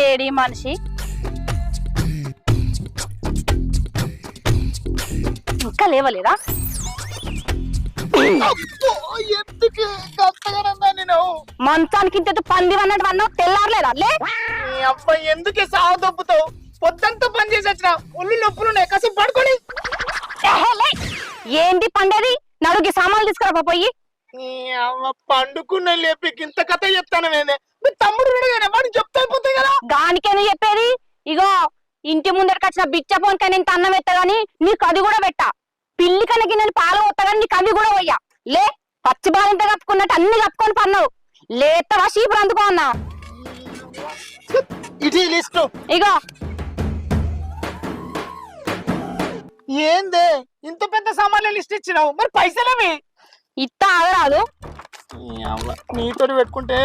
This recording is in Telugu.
ఏడి మనిషి. ఇంకా లేవలేదా? మంచానికి ఇంత పంది అన్నట్టు అన్నావు? తెల్లారలేదా? లే. అబ్బాయి ఎందుకే సాగు దొబ్బుతావు పొద్దంతా పని చేసి వచ్చిన ఒళ్ళు నొప్పులు ఉన్నాయి. కాసేపు పడుకొని. ఏంది పండేది? నలుగురి సామాన్లు తీసుకురా పోయి పండుకున్న లేపి ఇంత కథ చెప్తాను నేనే. కదా దానికేను చెప్పేది? ఇగో ఇంటి ముందరికి వచ్చిన బిచ్చ పోన్కా నేను అన్నం ఎత్తా గాని నీకు అది కూడా పెట్టా. పిల్లి కనకి నేను పాలు పోతా గాని నీకు అవి కూడా పోయా లే పచ్చి బాలింత కప్పుకున్నట్టు అన్ని కప్పుకొని పన్నావు. లేతవా షీపులు అందుకో అన్నా. ఇగో. ఏందే? ఇంత పెద్ద సామాన్లు లిస్ట్ ఇచ్చినావు. మరి పైసలేవి? ఇత్త ఆగరాదు. నీతో పెట్టుకుంటే